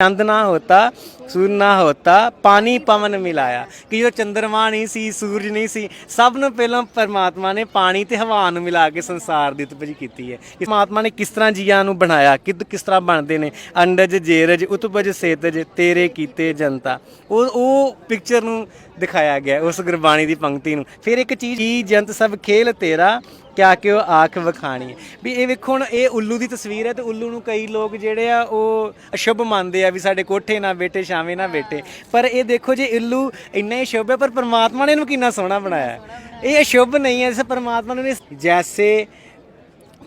ਚੰਦ ਨਾ ਹੋਤਾ ਸੂਰ ਨਾ ਹੋਤਾ, ਪਾਣੀ ਪਵਨ ਮਿਲਾਇਆ। ਕਿ ਜੋ ਚੰਦਰਮਾ ਨਹੀਂ ਸੀ, ਸੂਰਜ ਨਹੀਂ ਸੀ, ਸਭ ਨੂੰ ਪਹਿਲਾਂ ਪਰਮਾਤਮਾ ਨੇ ਪਾਣੀ ਤੇ ਹਵਾ ਨੂੰ ਮਿਲਾ ਕੇ ਸੰਸਾਰ ਦੀ ਉਤਪਤੀ ਕੀਤੀ ਹੈ। ਕਿ ਪਰਮਾਤਮਾ ਨੇ ਕਿਸ ਤਰ੍ਹਾਂ ਜੀਆਂ ਨੂੰ ਬਣਾਇਆ, ਕਿਦ, ਕਿਸ ਤਰ੍ਹਾਂ ਬਣਦੇ ਨੇ? ਅੰਡਜ, ਜੇਰਜ, ਉਤਪਜ, ਸੇਤਜ, ਤੇਰੇ ਕੀਤੇ ਜਨਤਾ। ਉਹ ਉਹ ਪਿਕਚਰ ਨੂੰ ਦਿਖਾਇਆ ਗਿਆ, ਉਸ ਗੁਰਬਾਣੀ ਦੀ ਪੰਕਤੀ ਨੂੰ। ਫਿਰ ਇੱਕ ਚੀਜ਼, ਕੀ ਜੰਤ ਸਭ ਖੇਲ ਤੇਰਾ ਕਿਆ ਕਿ ਉਹ ਆਖ ਵਿਖਾਣੀ ਹੈ। ਵੀ ਇਹ ਵੇਖੋ ਹੁਣ ਇਹ ਉੱਲੂ ਦੀ ਤਸਵੀਰ ਹੈ ਤੇ ਉੱਲੂ ਨੂੰ ਕਈ ਲੋਕ ਜਿਹੜੇ ਆ ਉਹ ਅਸ਼ੁਭ ਮੰਨਦੇ ਆ ਵੀ ਸਾਡੇ ਕੋਠੇ ਨਾ ਬੇਟੇ ਛਾਵੇਂ ਨਾ ਬੇਟੇ ਪਰ ਇਹ ਦੇਖੋ ਜੇ ਉੱਲੂ ਇੰਨਾ ਹੀ ਸ਼ੁਭ ਹੈ, ਪਰ ਪ੍ਰਮਾਤਮਾ ਨੇ ਇਹਨੂੰ ਕਿੰਨਾ ਸੋਹਣਾ ਬਣਾਇਆ ਹੈ। ਇਹ ਅਸ਼ੁਭ ਨਹੀਂ ਹੈ, ਇਸ ਪਰਮਾਤਮਾ ਨੇ ਜੈਸੇ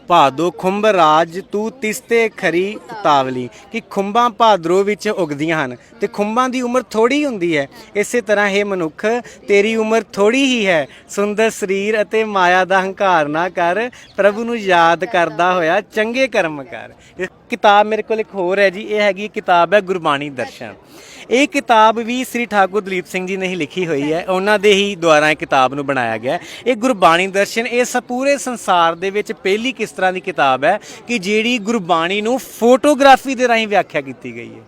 ਭਾਦੋ ਖੁੰਭ ਰਾਜ ਤੂੰ ਤਿਸਤੇ ਖਰੀ ਉਤਾਵਲੀ। ਕਿ ਖੁੰਬਾਂ ਭਾਦਰੋ ਵਿੱਚ ਉਗਦੀਆਂ ਹਨ ਤੇ ਖੁੰਬਾਂ ਦੀ ਉਮਰ ਥੋੜੀ ਹੁੰਦੀ ਹੈ। ਇਸੇ ਤਰ੍ਹਾਂ ਇਹ ਮਨੁੱਖ, ਤੇਰੀ ਉਮਰ ਥੋੜੀ ਹੀ ਹੈ। ਸੁੰਦਰ ਸਰੀਰ ਅਤੇ ਮਾਇਆ ਦਾ ਹੰਕਾਰ ਨਾ ਕਰ, ਪ੍ਰਭੂ ਨੂੰ ਯਾਦ ਕਰਦਾ ਹੋਇਆ ਚੰਗੇ ਕਰਮ ਕਰ। ਕਿਤਾਬ ਮੇਰੇ ਕੋਲ ਇੱਕ ਹੋਰ ਹੈ ਜੀ, ਇਹ ਹੈਗੀ ਕਿਤਾਬ ਹੈ ਗੁਰਬਾਣੀ ਦਰਸ਼ਨ। ਇਹ ਕਿਤਾਬ ਵੀ ਸ੍ਰੀ ਠਾਕੁਰ ਦਲੀਪ ਸਿੰਘ ਜੀ ਨੇ ਹੀ ਲਿਖੀ ਹੋਈ ਹੈ, ਉਹਨਾਂ ਦੇ ਹੀ ਦੁਆਰਾ ਇਹ ਕਿਤਾਬ ਨੂੰ ਬਣਾਇਆ ਗਿਆ ਇਹ ਗੁਰਬਾਣੀ ਦਰਸ਼ਨ, ਇਹ ਸ ਪੂਰੇ ਸੰਸਾਰ ਦੇ ਵਿੱਚ ਪਹਿਲੀ ਕਿਸ ਤਰ੍ਹਾਂ ਦੀ ਕਿਤਾਬ ਹੈ ਕਿ ਜਿਹੜੀ ਗੁਰਬਾਣੀ ਨੂੰ ਫੋਟੋਗ੍ਰਾਫੀ ਦੇ ਰਾਹੀਂ ਵਿਆਖਿਆ ਕੀਤੀ ਗਈ ਹੈ।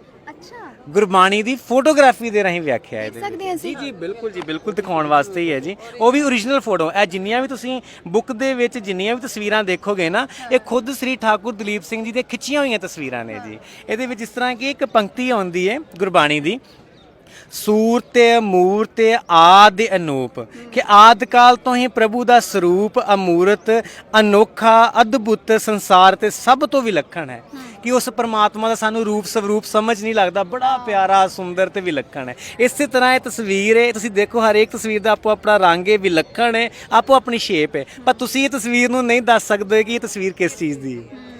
ਗੁਰਬਾਣੀ ਦੀ ਫੋਟੋਗ੍ਰਾਫੀ ਦੇ ਰਾਹੀਂ ਵਿਆਖਿਆ ਹੈ ਇਹਦੇ ਵਿੱਚ। ਸਕਦੇ ਹਾਂ ਅਸੀਂ? ਜੀ ਜੀ ਬਿਲਕੁਲ ਜੀ ਬਿਲਕੁਲ ਦਿਖਾਉਣ ਵਾਸਤੇ ਹੀ ਹੈ ਜੀ ਉਹ ਵੀ origignal ਫੋਟੋ ਇਹ ਜਿੰਨੀਆਂ ਵੀ ਤੁਸੀਂ ਬੁੱਕ ਦੇ ਵਿੱਚ ਜਿੰਨੀਆਂ ਵੀ ਤਸਵੀਰਾਂ ਦੇਖੋਗੇ ਨਾ ਇਹ ਖੁਦ ਸ੍ਰੀ ਠਾਕੁਰ ਦਲੀਪ ਸਿੰਘ ਜੀ ਦੇ ਖਿੱਚੀਆਂ ਹੋਈਆਂ ਤਸਵੀਰਾਂ ਨੇ ਜੀ ਇਹਦੇ ਵਿੱਚ ਇਸ ਤਰ੍ਹਾਂ ਕਿ ਇੱਕ ਪੰਕਤੀ ਆਉਂਦੀ ਹੈ ਗੁਰਬਾਣੀ ਦੀ ਸੂਰਤ ਮੂਰਤ ਆਦਿ ਅਨੂਪ, ਕਿ ਆਦ ਕਾਲ ਤੋਂ ਹੀ ਪ੍ਰਭੂ ਦਾ ਸਰੂਪ ਅਮੂਰਤ, ਅਨੋਖਾ, ਅਦਭੁਤ ਸੰਸਾਰ ਤੇ ਸਭ ਤੋਂ ਵਿਲੱਖਣ ਹੈ। ਕਿ ਉਸ ਪਰਮਾਤਮਾ ਦਾ ਸਾਨੂੰ ਰੂਪ ਸਵਰੂਪ ਸਮਝ ਨਹੀਂ ਲੱਗਦਾ, ਬੜਾ ਪਿਆਰਾ, ਸੁੰਦਰ ਤੇ ਵਿਲੱਖਣ ਹੈ। ਇਸੇ ਤਰ੍ਹਾਂ ਇਹ ਤਸਵੀਰ ਹੈ, ਤੁਸੀਂ ਦੇਖੋ ਹਰੇਕ ਤਸਵੀਰ ਦਾ ਆਪੋ ਆਪਣਾ ਰੰਗ ਹੈ, ਵਿਲੱਖਣ ਹੈ, ਆਪੋ ਆਪਣੀ ਸ਼ੇਪ ਹੈ। ਪਰ ਤੁਸੀਂ ਇਹ ਤਸਵੀਰ ਨੂੰ ਨਹੀਂ ਦੱਸ ਸਕਦੇ ਕਿ ਇਹ ਤਸਵੀਰ ਕਿਸ ਚੀਜ਼ ਦੀ ਹੈ।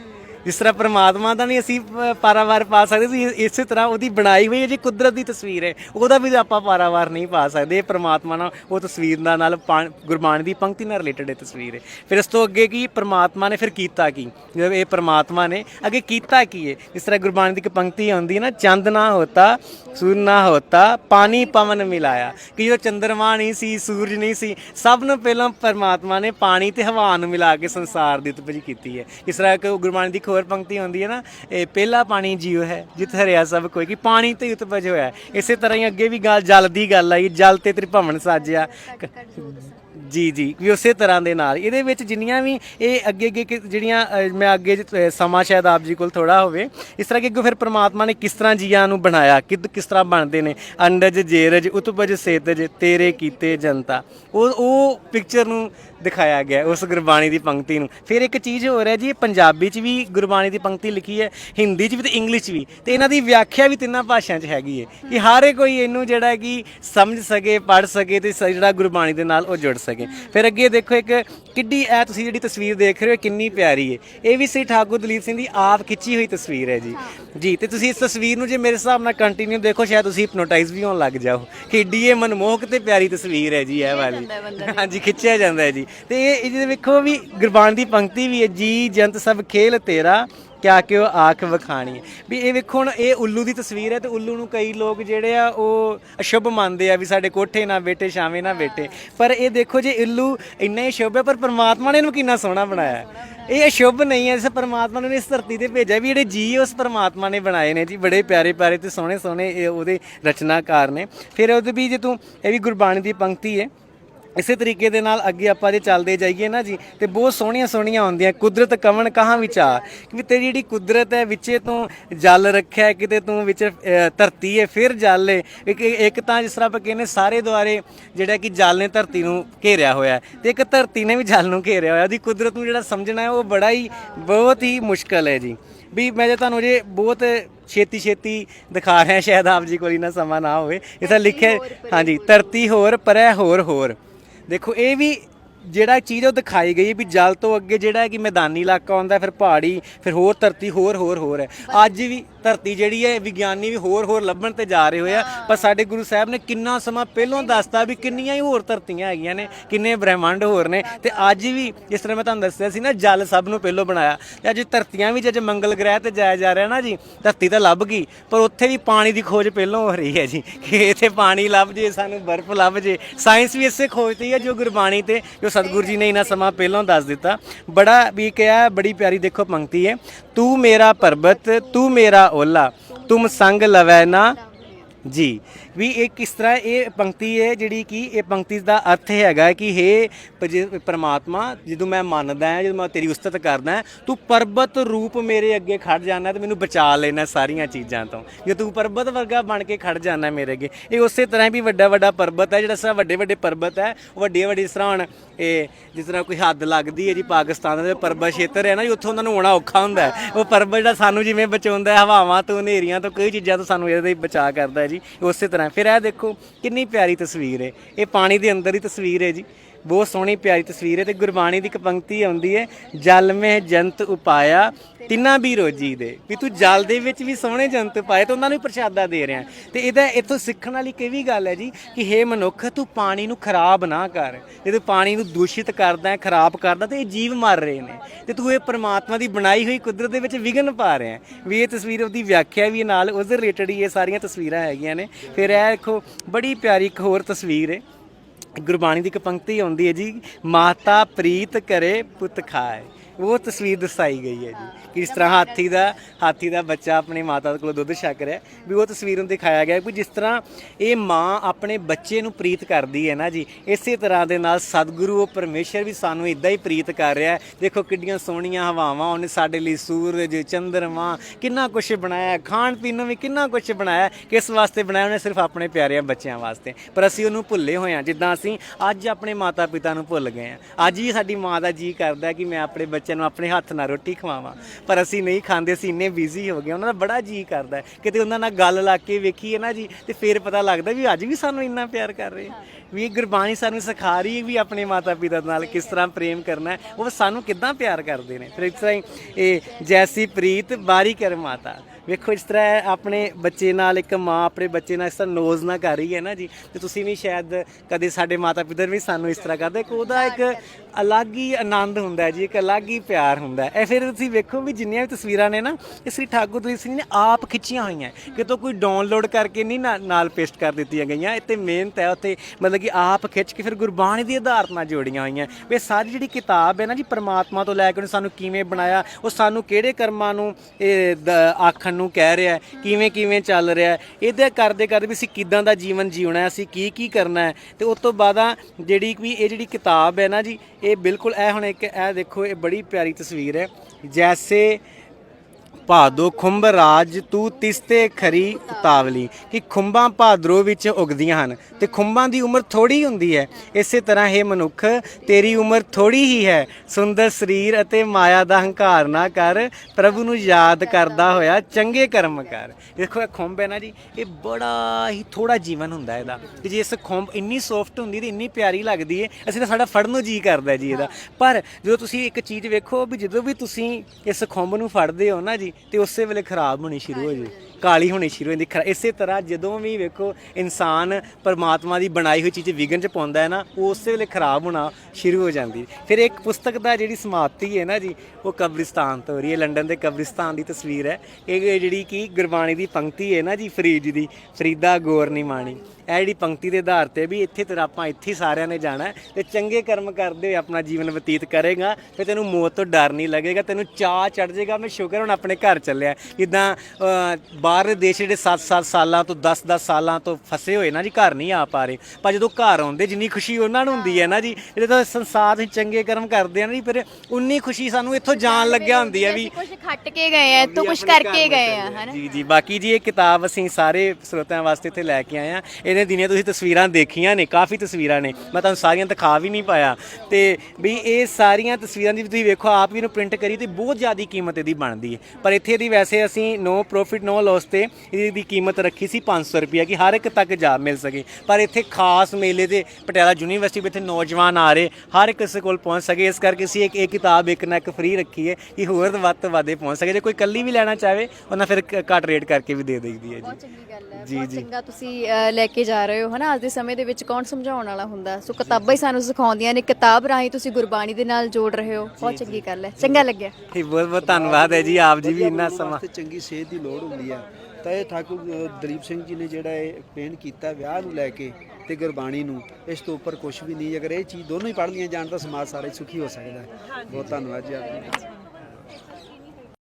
ਜਿਸ ਤਰ੍ਹਾਂ ਪ੍ਰਮਾਤਮਾ ਦਾ ਨਹੀਂ ਅਸੀਂ ਪ- ਪਾਰਾਵਾਰ ਪਾ ਸਕਦੇ ਸੀ ਇਸੇ ਤਰ੍ਹਾਂ ਉਹਦੀ ਬਣਾਈ ਹੋਈ ਜਿਹੜੀ ਕੁਦਰਤ ਦੀ ਤਸਵੀਰ ਹੈ, ਉਹਦਾ ਵੀ ਆਪਾਂ ਪਾਰਾਵਾਰ ਨਹੀਂ ਪਾ ਸਕਦੇ। ਇਹ ਪ੍ਰਮਾਤਮਾ ਨਾਲ, ਉਹ ਤਸਵੀਰ ਦਾ ਨਾਲ ਪਾ- ਗੁਰਬਾਣੀ ਦੀ ਪੰਕਤੀ ਨਾਲ ਰਿਲੇਟਡ ਇਹ ਤਸਵੀਰ ਹੈ। ਫਿਰ ਇਸ ਤੋਂ ਅੱਗੇ ਕੀ, ਪ੍ਰਮਾਤਮਾ ਨੇ ਫਿਰ ਕੀਤਾ ਕੀ? ਜਦੋਂ ਇਹ ਪ੍ਰਮਾਤਮਾ ਨੇ ਅੱਗੇ ਕੀਤਾ ਕੀ ਹੈ? ਜਿਸ ਤਰ੍ਹਾਂ ਗੁਰਬਾਣੀ ਦੀ ਇੱਕ ਪੰਕਤੀ ਆਉਂਦੀ ਹੈ ਨਾ, ਚੰਦ ਨਾ ਹੋਤਾ ਸੂਰ ਨਾ ਹੋਤਾ, ਪਾਣੀ ਪਵਨ ਮਿਲਾਇਆ। ਕਿ ਜੋ ਚੰਦਰਮਾ ਨਹੀਂ ਸੀ, ਸੂਰਜ ਨਹੀਂ ਸੀ, ਸਭ ਨੂੰ ਪਹਿਲਾਂ ਪਰਮਾਤਮਾ ਨੇ ਪਾਣੀ ਤੇ ਹਵਾ ਨੂੰ ਮਿਲਾ ਕੇ ਸੰਸਾਰ ਦੀ ਉਤਪਤੀ ਕੀਤੀ ਹੈ। ਇਸ ਤਰ੍ਹਾਂ ਕਿ ਗੁਰਬਾਣੀ ਦੀ ਇੱਕ ਹੋਰ ਪੰਕਤੀ ਹੁੰਦੀ ਹੈ ਨਾ, ਇਹ ਪਹਿਲਾ ਪਾਣੀ ਜੀਵ ਹੈ ਜਿਤ ਹਰਿਆ ਸਭ ਕੋਈ, ਕਿ ਪਾਣੀ ਤੇ ਉਤਪਜ ਹੋਇਆ ਇਸੇ ਤਰ੍ਹਾਂ ਹੀ ਅੱਗੇ ਵੀ ਗੱਲ, ਜਲ ਦੀ ਗੱਲ ਆਈ, ਜਲ ਤੇ ਤ੍ਰਿਭਵਨ ਸਾਜਿਆ। ਜੀ ਜੀ, ਵੀ ਉਸੇ ਤਰ੍ਹਾਂ ਦੇ ਨਾਲ। ਇਹਦੇ ਵਿੱਚ ਜਿੰਨੀਆਂ ਵੀ ਇਹ ਅੱਗੇ ਅੱਗੇ ਕਿ ਜਿਹੜੀਆਂ ਮੈਂ ਅੱਗੇ ਜ- ਸਮਾਂ ਸ਼ਾਇਦ ਆਪ ਜੀ ਕੋਲ ਥੋੜਾ ਹੋਵੇ, ਇਸ ਤਰ੍ਹਾਂ ਕਿ ਅੱਗੇ ਫਿਰ ਪ੍ਰਮਾਤਮਾ ਨੇ ਕਿਸ ਤਰ੍ਹਾਂ ਜੀਆਂ ਨੂੰ ਬਣਾਇਆ, ਕਿਦ, ਕਿਸ ਤਰ੍ਹਾਂ ਬਣਦੇ ਨੇ। ਅੰਡਜ, ਜੇਰਜ, ਉਤਪਜ, ਸੇਤਜ, ਤੇਰੇ ਕੀਤੇ ਜਨਤਾ। ਉਹ ਉਹ ਪਿਕਚਰ ਨੂੰ ਦਿਖਾਇਆ ਗਿਆ ਉਸ ਗੁਰਬਾਣੀ ਦੀ ਪੰਕਤੀ ਨੂੰ। ਫਿਰ ਇੱਕ ਚੀਜ਼ ਹੋਰ ਹੈ ਜੀ ਪੰਜਾਬੀ 'ਚ ਵੀ ਗੁਰਬਾਣੀ ਦੀ ਪੰਕਤੀ ਲਿਖੀ ਹੈ, ਹਿੰਦੀ 'ਚ ਵੀ ਤੇ ਇੰਗਲਿਸ਼ 'ਚ ਵੀ। ਤੇ ਇਹਨਾਂ ਦੀ ਵਿਆਖਿਆ ਵੀ ਤਿੰਨਾਂ ਭਾਸ਼ਾਵਾਂ 'ਚ ਹੈਗੀ ਹੈ ਕਿ ਹਰ ਕੋਈ ਇਹਨੂੰ ਜਿਹੜਾ ਕਿ ਸਮਝ ਸਕੇ, ਪੜ੍ਹ ਸਕੇ ਤੇ ਸ- ਜਿਹੜਾ ਗੁਰਬਾਣੀ ਦੇ ਨਾਲ ਉਹ ਜੁੜ ਸਕੇ। ਫਿਰ ਅੱਗੇ ਦੇਖੋ ਇੱਕ ਕਿੱਡੀ ਇਹ ਤੁਸੀਂ ਜਿਹੜੀ ਤਸਵੀਰ ਦੇਖ ਰਹੇ ਹੋ ਕਿੰਨੀ ਪਿਆਰੀ ਹੈ। ਇਹ ਵੀ ਸ੍ਰੀ ਠਾਕੁਰ ਦਲੀਪ ਸਿੰਘ ਦੀ ਆਪ ਖਿੱਚੀ ਹੋਈ ਤਸਵੀਰ ਹੈ ਜੀ। ਜੀ ਤੇ ਤੁਸੀਂ ਇਸ ਤਸਵੀਰ ਨੂੰ ਜੇ ਮੇਰੇ ਹਿਸਾਬ ਨਾਲ ਕੰਟੀਨਿਊ ਦੇਖੋ ਸ਼ਾਇਦ ਤੁਸੀਂ ਹਿਪਨੋਟਾਈਜ਼ ਵੀ ਹੋਣ ਲੱਗ ਜਾਓ। ਕਿ ਏਡੀ ਇਹ ਮਨਮੋਹਕ ਤੇ ਪਿਆਰੀ ਤਸਵੀਰ ਹੈ ਜੀ ਇਹ ਵਾਲੀ। ਹਾਂਜੀ ਖਿੱਚਿਆ ਜਾਂਦਾ ਹੈ ਜੀ। ਤੇ ਇਹ ਇਹਦੇ ਵੇਖੋ ਵੀ ਗੁਰਬਾਣੀ ਦੀ ਪੰਕਤੀ ਵੀ ਹੈ ਜੀ ਜੰਤ ਸਭ ਖੇਲ ਤੇਰਾ। ਕਿਆ ਕਿ ਉਹ ਆਖ ਵਿਖਾਣੀ ਹੈ? ਵੀ ਇਹ ਵੇਖੋ ਹੁਣ ਇਹ ਉੱਲੂ ਦੀ ਤਸਵੀਰ ਹੈ ਤੇ ਉੱਲੂ ਨੂੰ ਕਈ ਲੋਕ ਜਿਹੜੇ ਆ ਉਹ ਅਸ਼ੁਭ ਮੰਨਦੇ ਆ ਵੀ ਸਾਡੇ ਕੋਠੇ ਨਾ ਬੇਟੇ ਛਾਵੇਂ ਨਾ ਬੇਟੇ ਪਰ ਇਹ ਦੇਖੋ ਜੇ ਉੱਲੂ ਇੰਨਾ ਹੀ ਸ਼ੁਭ ਹੈ, ਪਰ ਪ੍ਰਮਾਤਮਾ ਨੇ ਇਹਨੂੰ ਕਿੰਨਾ ਸੋਹਣਾ ਬਣਾਇਆ ਹੈ। ਇਹ ਅਸ਼ੁਭ ਨਹੀਂ ਹੈ, ਇਸ ਪਰਮਾਤਮਾ ਨੇ ਇਸ ਧਰਤੀ ਤੇ ਭੇਜਿਆ ਵੀ ਜਿਹੜੇ ਜੀ ਉਸ ਪਰਮਾਤਮਾ ਨੇ ਬਣਾਏ ਨੇ ਜੀ, ਬੜੇ ਪਿਆਰੇ ਪਿਆਰੇ ਤੇ ਸੋਹਣੇ ਸੋਹਣੇ ਇਹ ਉਹਦੇ ਰਚਨਾਕਾਰ ਨੇ। ਫਿਰ ਉਹਦੇ ਵੀ ਜੇ ਤੂੰ, ਇਹ ਵੀ ਗੁਰਬਾਣੀ ਦੀ ਪੰਕਤੀ ਹੈ। ਇਸੇ ਤਰੀਕੇ ਦੇ ਨਾਲ ਅੱਗੇ ਆਪਾਂ ਜੇ ਚੱਲਦੇ ਜਾਈਏ ਨਾ ਜੀ ਤੇ ਬਹੁਤ ਸੋਹਣੀਆਂ ਸੋਹਣੀਆਂ ਹੁੰਦੀਆਂ ਕੁਦਰਤ ਕਵਣ ਕਹਾਂ ਵਿਚਾ ਕਿ ਤੇਰੀ ਜਿਹੜੀ ਕੁਦਰਤ ਹੈ ਵਿੱਚੇ ਤੂੰ ਜਲ ਰੱਖਿਆ ਕਿਤੇ ਤੂੰ ਵਿੱਚ ਧਰਤੀ ਹੈ ਫਿਰ ਜਲ ਹੈ। ਇੱਕ ਇੱਕ ਤਾਂ ਜਿਸ ਤਰ੍ਹਾਂ ਆਪਾਂ ਕਹਿੰਦੇ ਸਾਰੇ ਦੁਆਰੇ ਜਿਹੜਾ ਕਿ ਜਲ ਨੇ ਧਰਤੀ ਨੂੰ ਘੇਰਿਆ ਹੋਇਆ ਤੇ ਇੱਕ ਧਰਤੀ ਨੇ ਵੀ ਜਲ ਨੂੰ ਘੇਰਿਆ ਹੋਇਆ। ਉਹਦੀ ਕੁਦਰਤ ਨੂੰ ਜਿਹੜਾ ਸਮਝਣਾ ਹੈ ਉਹ ਬੜਾ ਹੀ ਬਹੁਤ ਹੀ ਮੁਸ਼ਕਲ ਹੈ ਜੀ। ਵੀ ਮੈਂ ਜੇ ਤੁਹਾਨੂੰ ਜੇ ਬਹੁਤ ਛੇਤੀ ਛੇਤੀ ਦਿਖਾ ਰਿਹਾ ਸ਼ਾਇਦ ਆਪ ਜੀ ਕੋਲ ਇਨਾ ਸਮਾਂ ਨਾ ਹੋਵੇ ਇਹ ਤਾਂ ਲਿਖਿਆ ਹਾਂਜੀ ਧਰਤੀ ਹੋਰ ਪਰੈ ਹੋਰ ਹੋਰ। ਦੇਖੋ ਇਹ ਵੀ ਜਿਹੜਾ ਚੀਜ਼ ਉਹ ਦਿਖਾਈ ਗਈ ਵੀ ਜਲ ਤੋਂ ਅੱਗੇ ਜਿਹੜਾ ਹੈ ਕਿ ਮੈਦਾਨੀ ਇਲਾਕਾ ਆਉਂਦਾ ਫਿਰ ਪਹਾੜੀ ਫਿਰ ਹੋਰ ਧਰਤੀ ਹੋਰ ਹੋਰ ਹੋਰ ਹੈ। ਅੱਜ ਵੀ ਧਰਤੀ ਜਿਹੜੀ ਹੈ ਵਿਗਿਆਨੀ ਵੀ ਹੋਰ ਹੋਰ ਲੱਭਣ ਤੇ ਜਾ ਰਹੇ ਹੋਏ ਆ। ਪਰ ਸਾਡੇ ਗੁਰੂ ਸਾਹਿਬ ਨੇ ਕਿੰਨਾ ਸਮਾਂ ਪਹਿਲਾਂ ਦੱਸਤਾ ਵੀ ਕਿੰਨੀਆਂ ਹੀ ਹੋਰ ਧਰਤੀਆਂ ਹੈਗੀਆਂ ਨੇ ਕਿੰਨੇ ਬ੍ਰਹਿਮੰਡ ਹੋਰ ਨੇ। ਤੇ ਅੱਜ ਵੀ ਜਿਸ ਤਰ੍ਹਾਂ ਮੈਂ ਤੁਹਾਨੂੰ ਦੱਸਿਆ ਸੀ ਨਾ ਜਲ ਸਭ ਨੂੰ ਪਹਿਲਾਂ ਬਣਾਇਆ। ਤੇ ਅੱਜ ਧਰਤੀਆਂ ਵੀ ਜੇ ਮੰਗਲ ਗ੍ਰਹਿ ਤੇ ਜਾਇਆ ਜਾ ਰਿਹਾ ਨਾ ਜੀ ਧਰਤੀ ਤਾਂ ਲੱਭ ਗਈ ਪਰ ਉੱਥੇ ਵੀ ਪਾਣੀ ਦੀ ਖੋਜ ਪਹਿਲਾਂ ਹੋ ਰਹੀ ਹੈ ਜੀ। ਕਿ ਇੱਥੇ ਪਾਣੀ ਲੱਭ ਜੇ ਸਾਨੂੰ ਬਰਫ਼ ਲੱਭ ਜੇ। ਸਾਇੰਸ ਵੀ ਇਸੇ ਖੋਜਦੀ ਹੈ ਜੋ ਗੁਰਬਾਣੀ ਤੇ ਜੋ ਸਤਿਗੁਰੂ ਜੀ ਨੇ ਇਹਨਾਂ ਸਮਾਂ ਪਹਿਲਾਂ ਦੱਸ ਦਿੱਤਾ। ਬੜਾ ਵੀ ਕਿਹਾ ਬੜੀ ਪਿਆਰੀ ਦੇਖੋ ਪੰਕਤੀ ਹੈ ਤੂੰ ਮੇਰਾ ਪਰਬਤ ਤੂੰ ਮੇਰਾ ओला तुम सांग लवैना ਜੀ, ਵੀ ਇਹ ਕਿਸ ਤਰ੍ਹਾਂ ਇਹ ਪੰਕਤੀ ਹੈ ਜਿਹੜੀ ਕਿ ਇਹ ਪੰਕਤੀ ਦਾ ਅਰਥ ਹੈਗਾ ਕਿ ਹੇ ਪਜ- ਪ੍ਰਮਾਤਮਾ, ਜਦੋਂ ਮੈਂ ਮੰਨਦਾ ਹਾਂ, ਜਦੋਂ ਮੈਂ ਤੇਰੀ ਉਸਤਤ ਕਰਦਾ ਤੂੰ ਪਰਬਤ ਰੂਪ ਮੇਰੇ ਅੱਗੇ ਖੜ ਜਾਣਾ ਤੇ ਮੈਨੂੰ ਬਚਾ ਲੈਣਾ ਸਾਰੀਆਂ ਚੀਜ਼ਾਂ ਤੋਂ। ਜੇ ਤੂੰ ਪਰਬਤ ਵਰਗਾ ਬਣ ਕੇ ਖੜ ਜਾਣਾ ਮੇਰੇ ਅੱਗੇ, ਇਹ ਉਸੇ ਤਰ੍ਹਾਂ ਵੀ ਵੱਡਾ ਵੱਡਾ ਪਰਬਤ ਹੈ, ਜਿਹੜਾ ਸਾ ਵੱਡੇ ਵੱਡੇ ਪਰਬਤ ਹੈ, ਉਹ ਵੱਡੇ ਵੱਡੇ ਜਿਸ ਇਹ ਜਿਸ ਤਰ੍ਹਾਂ ਕੋਈ ਹੱਦ ਲੱਗਦੀ ਹੈ ਜੀ ਪਾਕਿਸਤਾਨ ਦੇ ਪਰਬਤ ਖੇਤਰ ਹੈ ਨਾ, ਜੀ ਉੱਥੋਂ ਉਹਨਾਂ ਨੂੰ ਆਉਣਾ ਔਖਾ ਹੁੰਦਾ ਉਹ ਪਰਬਤ ਜਿਹੜਾ ਸਾਨੂੰ ਜਿਵੇਂ ਬਚਾਉਂਦਾ ਹਵਾਵਾਂ ਤੋਂ, ਹਨੇਰੀਆਂ ਤੋਂ, ਕਈ ਚੀਜ਼ਾਂ ਤੋਂ ਸਾਨੂੰ ਇਹਦੇ ਬਚਾ ਕਰਦਾ ਹੈ ਜੀ, ਉਸੇ ਤਰ੍ਹਾਂ। ਫਿਰ ਇਹ ਦੇਖੋ, ਕਿੰਨੀ ਪਿਆਰੀ ਤਸਵੀਰ ਹੈ। ਇਹ ਪਾਣੀ ਦੇ ਅੰਦਰ ਹੀ ਤਸਵੀਰ ਹੈ ਜੀ। ਬਹੁਤ ਸੋਹਣੀ ਪਿਆਰੀ ਤਸਵੀਰ ਹੈ ਤੇ ਗੁਰਬਾਣੀ ਦੀ ਇੱਕ ਪੰਕਤੀ ਆਉਂਦੀ ਹੈ, ਜਲ ਮਹਿ ਜੰਤ ਉਪਾਇਆ, ਤਿੰਨਾਂ ਵੀ ਰੋਜੀ ਦੇ। ਵੀ ਤੂੰ ਜਲ ਦੇ ਵਿੱਚ ਵੀ ਸੋਹਣੇ ਜੰਤ ਪਾਏ ਤੇ ਉਹਨਾਂ ਨੂੰ ਪ੍ਰਸ਼ਾਦਾ ਦੇ ਰਿਹਾ ਤੇ ਇਹਦਾ ਇੱਥੋਂ ਸਿੱਖਣ ਵਾਲੀ ਕਿ ਵੀ ਗੱਲ ਹੈ ਜੀ ਕਿ ਹੇ ਮਨੁੱਖ, ਤੂੰ ਪਾਣੀ ਨੂੰ ਖਰਾਬ ਨਾ ਕਰ। ਜੇ ਤੂੰ ਪਾਣੀ ਨੂੰ ਦੂਸ਼ਿਤ ਕਰਦਾ ਹੈ, ਖਰਾਬ ਕਰਦਾ, ਤੇ ਇਹ ਜੀਵ ਮਰ ਰਹੇ ਨੇ। ਤੇ ਤੂੰ ਇਹ ਪ੍ਰਮਾਤਮਾ ਦੀ ਬਣਾਈ ਹੋਈ ਕੁਦਰਤ ਦੇ ਵਿੱਚ ਵਿਘਨ ਪਾ ਰਿਹਾ ਵੀ ਇਹ ਤਸਵੀਰ ਉਹਦੀ ਵਿਆਖਿਆ ਵੀ ਨਾਲ ਉਸ ਦੇ ਰਿਲੇਟਡ ਹੀ ਇਹ ਸਾਰੀਆਂ ਤਸਵੀਰਾਂ ਹੈਗੀਆਂ। ਨੇ। ਫਿਰ ਇਹ ਦੇਖੋ, ਬੜੀ ਪਿਆਰੀ ਇੱਕ ਹੋਰ ਤਸਵੀਰ ਹੈ ਗੁਰਬਾਣੀ ਦੀ ਇੱਕ ਪੰਕਤੀ ਆਉਂਦੀ ਹੈ ਜੀ, ਮਾਤਾ ਪ੍ਰੀਤ ਕਰੇ ਪੁੱਤ ਖਾਏ। ਉਹ ਤਸਵੀਰ ਦਰਸਾਈ ਗਈ ਹੈ ਜੀ, ਕਿ ਇਸ ਤਰ੍ਹਾਂ ਹਾਥੀ ਦਾ ਹਾਥੀ ਦਾ ਬੱਚਾ ਆਪਣੀ ਮਾਤਾ ਕੋਲੋਂ ਦੁੱਧ ਛਕ ਰਿਹਾ ਵੀ ਉਹ ਤਸਵੀਰ ਨੂੰ ਦਿਖਾਇਆ ਗਿਆ ਕਿ ਜਿਸ ਤਰ੍ਹਾਂ ਇਹ ਮਾਂ ਆਪਣੇ ਬੱਚੇ ਨੂੰ ਪ੍ਰੀਤ ਕਰਦੀ ਹੈ ਨਾ ਜੀ, ਇਸੇ ਤਰ੍ਹਾਂ ਦੇ ਨਾਲ ਸਤਿਗੁਰੂ ਉਹ ਪਰਮੇਸ਼ਰ ਵੀ ਸਾਨੂੰ ਇਦਾਂ ਹੀ ਪ੍ਰੀਤ ਕਰ ਰਿਹਾ ਦੇਖੋ ਕਿੱਡੀਆਂ ਸੋਹਣੀਆਂ ਹਵਾਵਾਂ ਉਹਨੇ ਸਾਡੇ ਲਈ ਸੂਰਜ, ਚੰਦਰਮਾ, ਕਿੰਨਾ ਕੁਝ ਬਣਾਇਆ ਖਾਣ ਪੀਣ ਨੂੰ ਵੀ ਕਿੰਨਾ ਕੁਝ ਬਣਾਇਆ ਕਿਸ ਵਾਸਤੇ ਬਣਾਇਆ, ਉਹਨੇ ਸਿਰਫ ਆਪਣੇ ਪਿਆਰਿਆਂ ਬੱਚਿਆਂ ਵਾਸਤੇ। ਪਰ ਅਸੀਂ ਉਹਨੂੰ ਭੁੱਲੇ ਹੋਏ ਹਾਂ, ਜਿੱਦਾਂ ਅਸੀਂ ਅੱਜ ਆਪਣੇ ਮਾਤਾ ਪਿਤਾ ਨੂੰ ਭੁੱਲ ਗਏ ਹਾਂ। ਅੱਜ ਹੀ ਸਾਡੀ ਮਾਂ ਦਾ ਜੀ ਕਰਦਾ ਕਿ ਮੈਂ ਆਪਣੇ ਬੱਚਿਆਂ ਨੂੰ ਆਪਣੇ ਹੱਥ ਨਾਲ ਰੋਟੀ ਖਵਾਵਾਂ। ਪਰ ਅਸੀਂ ਨਹੀਂ ਖਾਂਦੇ, ਅਸੀਂ ਇੰਨੇ ਬਿਜ਼ੀ ਹੋ ਗਏ, ਉਹਨਾਂ ਦਾ ਬੜਾ ਜੀ ਕਰਦਾ ਕਿਤੇ ਉਹਨਾਂ ਨਾਲ ਗੱਲ ਲਾ ਕੇ ਵੇਖੀਏ ਨਾ ਜੀ, ਤੇ ਫਿਰ ਪਤਾ ਲੱਗਦਾ ਵੀ ਅੱਜ ਵੀ ਸਾਨੂੰ ਇੰਨਾ ਪਿਆਰ ਕਰ ਰਹੇ ਵੀ ਇਹ ਗੁਰਬਾਣੀ ਸਾਨੂੰ ਸਿਖਾ ਰਹੀ ਹੈ ਵੀ ਆਪਣੇ ਮਾਤਾ ਪਿਤਾ ਨਾਲ ਕਿਸ ਤਰ੍ਹਾਂ ਪ੍ਰੇਮ ਕਰਨਾ ਉਹ ਸਾਨੂੰ ਕਿੱਦਾਂ ਪਿਆਰ ਕਰਦੇ ਨੇ। ਫਿਰ ਇਸ ਤਰ੍ਹਾਂ ਹੀ ਇਹ ਜੈਸੀ ਪ੍ਰੀਤ, ਬਾਰੀ ਕਰ ਮਾਤਾ। ਵੇਖੋ ਇਸ ਤਰ੍ਹਾਂ ਆਪਣੇ ਬੱਚੇ ਨਾਲ ਇੱਕ ਮਾਂ ਆਪਣੇ ਬੱਚੇ ਨਾਲ ਇਸ ਤਰ੍ਹਾਂ ਨੋਜ਼ ਨਾ ਕਰ ਰਹੀ ਹੈ ਨਾ ਜੀ, ਤੇ ਤੁਸੀਂ ਵੀ ਸ਼ਾਇਦ ਕਦੇ ਸਾਡੇ ਮਾਤਾ ਪਿਤਾ ਵੀ ਸਾਨੂੰ ਇਸ ਤਰ੍ਹਾਂ ਕਰਦੇ ਕਿ ਉਹਦਾ ਇੱਕ ਅਲੱਗ ਹੀ ਆਨੰਦ ਹੁੰਦਾ ਜੀ, ਇੱਕ ਅਲੱਗ ਹੀ ਪਿਆਰ ਹੁੰਦਾ ਹੈ। ਇਹ ਫਿਰ ਤੁਸੀਂ ਵੇਖੋ ਵੀ ਜਿੰਨੀਆਂ ਵੀ ਤਸਵੀਰਾਂ ਨੇ ਨਾ, ਇਹ ਸ੍ਰੀ ਠਾਕੁਰ ਦਲੀਪ ਸਿੰਘ ਨੇ ਆਪ ਖਿੱਚੀਆਂ ਹੋਈਆਂ ਕਿਤੋਂ ਕੋਈ ਡਾਊਨਲੋਡ ਕਰਕੇ ਨਹੀਂ ਨਾ- ਨਾਲ ਪੇਸਟ ਕਰ ਦਿੱਤੀਆਂ ਗਈਆਂ ਇੱਥੇ ਮਿਹਨਤ ਹੈ, ਉੱਥੇ ਮਤਲਬ ਕਿ ਆਪ ਖਿੱਚ ਕੇ ਫਿਰ ਗੁਰਬਾਣੀ ਦੀ ਆਧਾਰਤ ਨਾਲ ਜੋੜੀਆਂ ਹੋਈਆਂ ਵੀ ਇਹ ਸਾਰੀ ਜਿਹੜੀ ਕਿਤਾਬ ਹੈ ਨਾ ਜੀ, ਪਰਮਾਤਮਾ ਤੋਂ ਲੈ ਕੇ ਉਹਨੇ ਸਾਨੂੰ ਕਿਵੇਂ ਬਣਾਇਆ, ਉਹ ਸਾਨੂੰ ਕਿਹੜੇ ਕਰਮਾਂ ਨੂੰ ਇਹ ਦ- ਆਖਣ ਨੂੰ ਕਹਿ ਰਿਹਾ ਹੈ, ਕਿਵੇਂ ਕਿਵੇਂ ਚੱਲ ਰਿਹਾ ਹੈ, ਇਹਦੇ ਕਰਦੇ ਕਰਦੇ ਵੀ ਅਸੀਂ ਕਿਦਾਂ ਦਾ ਜੀਵਨ ਜਿਉਣਾ ਹੈ ਅਸੀਂ ਕੀ ਕੀ ਕਰਨਾ ਹੈ। ਤੇ ਉਸ ਤੋਂ ਬਾਅਦ ਆ ਜਿਹੜੀ ਵੀ ਇਹ ਜਿਹੜੀ ਕਿਤਾਬ ਹੈ ਨਾ ਜੀ ਇਹ ਬਿਲਕੁਲ ਇਹ ਹੁਣ ਇੱਕ ਇਹ ਦੇਖੋ ਇਹ ਬੜੀ ਪਿਆਰੀ ਤਸਵੀਰ ਹੈ। ਜੈਸੇ ਭਾਦੋ ਖੁੰਭ ਰਾਜ ਤੂੰ ਤਿਸਤੇ ਖਰੀ ਉਤਾਵਲੀ। ਕਿ ਖੁੰਬਾਂ ਭਾਦਰੋ ਵਿੱਚ ਉਗਦੀਆਂ ਹਨ ਤੇ ਖੁੰਬਾਂ ਦੀ ਉਮਰ ਥੋੜੀ ਹੁੰਦੀ ਹੈ। ਇਸੇ ਤਰ੍ਹਾਂ ਇਹ ਮਨੁੱਖ, ਤੇਰੀ ਉਮਰ ਥੋੜੀ ਹੀ ਹੈ। ਸੁੰਦਰ ਸਰੀਰ ਅਤੇ ਮਾਇਆ ਦਾ ਹੰਕਾਰ ਨਾ ਕਰ, ਪ੍ਰਭੂ ਨੂੰ ਯਾਦ ਕਰਦਾ ਹੋਇਆ ਚੰਗੇ ਕਰਮ ਕਰ। ਦੇਖੋ ਇਹ ਖੁੰਭ ਹੈ ਨਾ ਜੀ, ਇਹ ਬੜਾ ਹੀ ਥੋੜਾ ਜੀਵਨ ਹੁੰਦਾ ਇਹਦਾ। ਤੇ ਜੇ ਇਸ ਖੁੰਭ ਇੰਨੀ ਸੌਫਟ ਹੁੰਦੀ ਤੇ ਇੰਨੀ ਪਿਆਰੀ ਲੱਗਦੀ ਹੈ, ਅਸੀਂ ਤਾਂ ਸਾਡਾ ਫੜਨ ਨੂੰ ਜੀ ਕਰਦਾ ਜੀ ਇਹਦਾ। ਪਰ ਜਦੋਂ ਤੁਸੀਂ ਇੱਕ ਚੀਜ਼ ਵੇਖੋ ਵੀ ਜਦੋਂ ਵੀ ਤੁਸੀਂ ਇਸ ਖੁੰਭ ਨੂੰ ਫੜਦੇ ਹੋ ਨਾ ਜੀ ਤੇ ਉਸੇ ਵੇਲੇ ਖਰਾਬ ਹੋਣੀ ਸ਼ੁਰੂ ਹੋ ਜੇ ਕਾਲੀ ਹੋਣੀ ਸ਼ੁਰੂ ਹੋ ਜਾਂਦੀ ਖਰਾ- ਇਸੇ ਤਰ੍ਹਾਂ ਜਦੋਂ ਵੀ ਵੇਖੋ ਇਨਸਾਨ ਪਰਮਾਤਮਾ ਦੀ ਬਣਾਈ ਹੋਈ ਚੀਜ਼ ਵਿਗਨ ਚ ਪਾਉਂਦਾ ਹੈ ਨਾ ਉਹ ਉਸੇ ਵੇਲੇ ਖਰਾਬ ਹੋਣਾ ਸ਼ੁਰੂ ਹੋ ਜਾਂਦੀ। ਫਿਰ ਇੱਕ ਪੁਸਤਕ ਦਾ ਜਿਹੜੀ ਸਮਾਪਤੀ ਹੈ ਨਾ ਜੀ, ਉਹ ਕਬਰਿਸਤਾਨ ਤੋਂ ਹੋ ਰਹੀ ਹੈ। ਲੰਡਨ ਦੇ ਕਬਰਿਸਤਾਨ ਦੀ ਤਸਵੀਰ ਹੈ। ਇਹ ਜਿਹੜੀ ਕਿ ਗੁਰਬਾਣੀ ਦੀ ਪੰਕਤੀ ਹੈ ਨਾ ਜੀ, ਫਰੀਦ ਦੀ, ਫਰੀਦਾ ਗੌਰ ਨਹੀਂ ਮਾਣੀ। ਇਹ ਜਿਹੜੀ ਪੰਕਤੀ ਦੇ ਆਧਾਰ ਤੇ ਵੀ ਇੱਥੇ ਤੇਰਾ ਆਪਾਂ ਇੱਥੇ ਸਾਰਿਆਂ ਨੇ ਜਾਣਾ ਹੈ ਤੇ ਚੰਗੇ ਕਰਮ ਕਰਦੇ ਹੋਏ ਆਪਣਾ ਜੀਵਨ ਬਤੀਤ ਕਰੇਗਾ ਫਿਰ ਤੈਨੂੰ ਮੌਤ ਤੋਂ ਡਰ ਨਹੀਂ ਲੱਗੇਗਾ, ਤੈਨੂੰ ਚਾਹ ਚੜ ਜਾਏਗਾ ਮੈਂ ਸ਼ੁਕਰ ਹੁਣ ਆਪਣੇ ਘਰ ਚੱਲਿਆ। ਜਿੱਦਾਂ ਬਾਹਰਲੇ ਦੇਸ਼ ਜਿਹੜੇ 7-7 ਸਾਲਾਂ ਤੋਂ 10-10 ਸਾਲਾਂ ਤੋਂ ਫਸੇ ਹੋਏ ਨਾ ਜੀ ਘਰ ਨਹੀਂ ਆ ਪਾ ਰਹੇ। ਪਰ ਜਦੋਂ ਘਰ ਆਉਂਦੇ ਜਿੰਨੀ ਖੁਸ਼ੀ ਉਹਨਾਂ ਨੂੰ ਹੁੰਦੀ ਹੈ ਨਾ ਜੀ ਜਿਹੜੇ ਤਾਂ ਸੰਸਾਰ ਵਿੱਚ ਚੰਗੇ ਕਰਮ ਕਰਦੇ ਆ ਨਾ ਜੀ ਫਿਰ ਉਨੀ ਖੁਸ਼ੀ ਸਾਨੂੰ ਇੱਥੋਂ ਜਾਣ ਲੱਗਿਆ ਹੁੰਦੀ ਹੈ ਵੀ ਕੁਝ ਖੱਟ ਕੇ ਗਏ ਆ ਤੂੰ ਕੁਝ ਕਰਕੇ ਗਏ ਆ ਹਨਾ? ਜੀ ਜੀ ਬਾਕੀ ਜੀ ਇਹ ਕਿਤਾਬ ਅਸੀਂ ਸਾਰੇ ਸਰੋਤਿਆਂ ਵਾਸਤੇ ਇੱਥੇ ਲੈ ਕੇ ਆਏ ਆ। ਇਹਦੇ ਦਿਨੇ ਤੁਸੀਂ ਤਸਵੀਰਾਂ ਦੇਖੀਆਂ ਨੇ ਕਾਫੀ ਤਸਵੀਰਾਂ ਨੇ। ਮੈਂ ਤੁਹਾਨੂੰ ਸਾਰੀਆਂ ਦਿਖਾ ਵੀ ਨਹੀਂ ਪਾਇਆ। ਤੇ ਵੀ ਇਹ ਸਾਰੀਆਂ ਤਸਵੀਰਾਂ ਦੀ ਤੁਸੀਂ ਵੇਖੋ ਆਪ ਵੀ ਇਹਨੂੰ ਪ੍ਰਿੰਟ ਕਰੀ ਤੇ ਬਹੁਤ ਜ਼ਿਆਦਾ ਕੀਮਤ ਇਹਦੀ ਬਣਦੀ ਹੈ। ਪਰ ਇੱਥੇ ਦੀ ਵੈਸੇ ਅਸੀਂ ਨੋ ਪ੍ਰੋਫਿਟ ਨੋ ਤੇ ਇਹਦੀ ਕੀਮਤ ਰੱਖੀ ਸੀ 500 ਰੁਪਏ ਕਿ ਹਰ ਇੱਕ ਤੱਕ ਜਾ ਮਿਲ ਸਕੇ। ਪਰ ਇੱਥੇ ਖਾਸ ਮੇਲੇ ਤੇ ਪਟਿਆਲਾ ਯੂਨੀਵਰਸਿਟੀ ਵਿੱਚ ਇੱਥੇ ਨੌਜਵਾਨ ਆ ਰਹੇ ਹਰ ਇੱਕ ਕਿਸੇ ਕੋਲ ਪਹੁੰਚ ਸਕੇ। ਇਸ ਕਰਕੇ ਅਸੀਂ ਇੱਕ ਇਹ ਕਿਤਾਬ ਇੱਕ ਨਾ ਇੱਕ ਫ੍ਰੀ ਰੱਖੀ ਹੈ ਕਿ ਹੋਰ ਵੱਧ ਤੋਂ ਵੱਧ ਪਹੁੰਚ ਸਕੇ। ਜੇ ਕੋਈ ਕੱਲੀ ਵੀ ਲੈਣਾ ਚਾਹਵੇ ਉਹਨਾਂ ਫਿਰ ਘੱਟ ਰੇਟ ਕਰਕੇ ਵੀ ਦੇ ਦੇਈਦੀ ਹੈ ਜੀ। ਚੰਗੀ ਗੱਲ ਹੈ ਬਹੁਤ। ਚੰਗਾ ਤੁਸੀਂ ਲੈ ਕੇ ਜਾ ਰਹੇ ਹੋ ਹਨਾ? ਅੱਜ ਦੇ ਸਮੇਂ ਦੇ ਵਿੱਚ ਕੌਣ ਸਮਝਾਉਣ ਵਾਲਾ ਹੁੰਦਾ? ਸੋ ਕਿਤਾਬਾਂ ਹੀ ਸਾਨੂੰ ਸਿਖਾਉਂਦੀਆਂ ਨੇ ਕਿਤਾਬ ਰਾਹੀਂ ਤੁਸੀਂ ਗੁਰਬਾਣੀ ਦੇ ਨਾਲ ਜੋੜ ਰਹੇ ਹੋ। ਬਹੁਤ ਚੰਗੀ ਗੱਲ ਹੈ। ਚੰਗਾ ਲੱਗਿਆ। ਜੀ ਬਹੁਤ ਬਹੁਤ ਧੰਨਵਾਦ ਹੈ ਜੀ ਆਪ ਜੀ ਵੀ ਇੰਨਾ ਸਮਾਂ। ਚੰਗੀ ਸਿਹਤ ਦੀ ਲੋੜ ਹੁੰਦੀ ਆ ਤਾਂ ਇਹ ਠਾਕੁਰ ਦਲੀਪ ਸਿੰਘ ਜੀ ਨੇ ਜਿਹੜਾ ਇਹ ਪੇਨ ਕੀਤਾ ਵਿਆਹ ਨੂੰ ਲੈ ਕੇ ਤੇ ਗੁਰਬਾਣੀ ਨੂੰ, ਇਸ ਤੋਂ ਉੱਪਰ ਕੁਝ ਵੀ ਨਹੀਂ ਅਗਰ ਇਹ ਚੀਜ਼ ਦੋਨੋਂ ਹੀ ਪੜ੍ਹ ਲਈਆਂ ਜਾਣ ਤਾਂ ਸਮਾਜ ਸਾਰਾ ਸੁਖੀ ਹੋ ਸਕਦਾ ਹੈ। ਬਹੁਤ ਧੰਨਵਾਦ ਜੀ ਆਪ ਜੀ